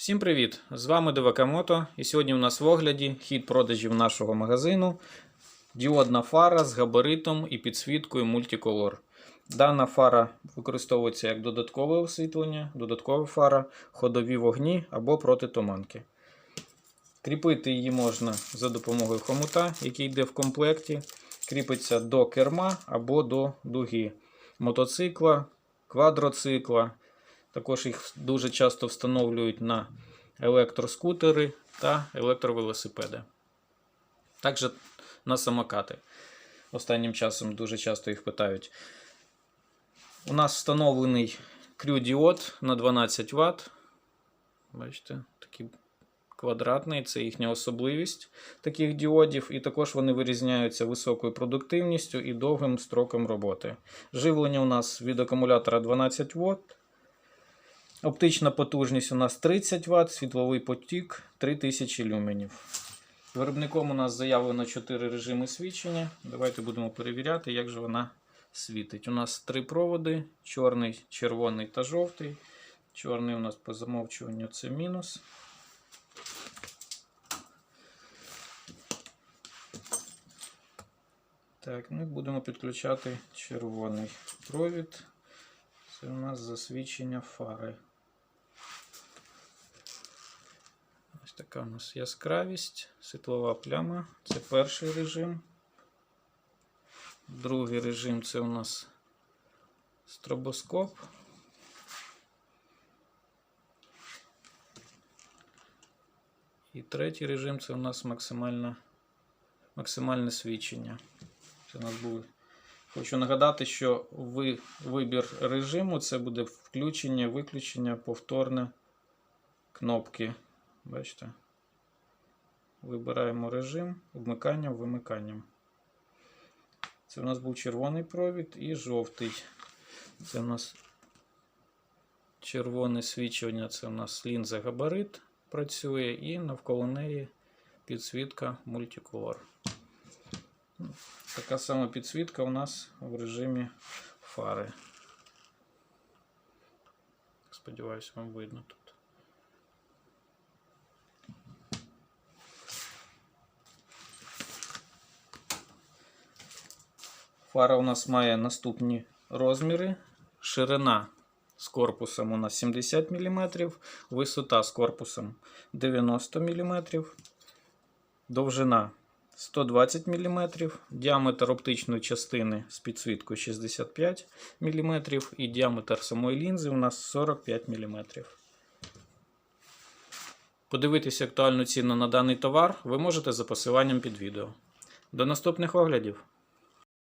Всім привіт! З вами Девакамото. І сьогодні у нас в огляді хід продажів нашого магазину. Діодна фара з габаритом і підсвіткою Multicolor. Дана фара використовується як додаткове освітлення, додаткова фара, ходові вогні або протитуманки. Кріпити її можна за допомогою хомута, який йде в комплекті. Кріпиться до керма або до дуги мотоцикла, квадроцикла. Також їх дуже часто встановлюють на електроскутери та електровелосипеди. Також на самокати. Останнім часом дуже часто їх питають. У нас встановлений крю-діод на 12 Вт. Бачите, такий квадратний, це їхня особливість таких діодів. І також вони вирізняються високою продуктивністю і довгим строком роботи. Живлення у нас від акумулятора 12 Вт. Оптична потужність у нас 30 Вт, світловий потік 3000 люменів. Виробником у нас заявлено 4 режими свічення. Давайте будемо перевіряти, як же вона світить. У нас три проводи: чорний, червоний та жовтий. Чорний у нас по замовчуванню це мінус. Так, ми будемо підключати червоний провід. Це у нас засвідчення фари. Така у нас яскравість, світлова пляма. Це перший режим. Другий режим це у нас стробоскоп. І третій режим це у нас максимальна, максимальне свідчення. Це у нас буде. Хочу нагадати, що ви, вибір режиму це буде включення, виключення, повторне кнопки. Бачите? Вибираємо режим, вмиканням, вимиканням. Це у нас був червоний провід і жовтий. Це у нас червоне свічування, це у нас лінза габарит працює, і навколо неї підсвітка мультиколор. Така сама підсвітка у нас в режимі фари. Сподіваюся, вам видно тут. Фара у нас має наступні розміри. Ширина з корпусом у нас 70 мм, висота з корпусом 90 мм, довжина 120 мм, діаметр оптичної частини з підсвіткою 65 мм і діаметр самої лінзи у нас 45 мм. Подивитися актуальну ціну на даний товар ви можете за посиланням під відео. До наступних оглядів!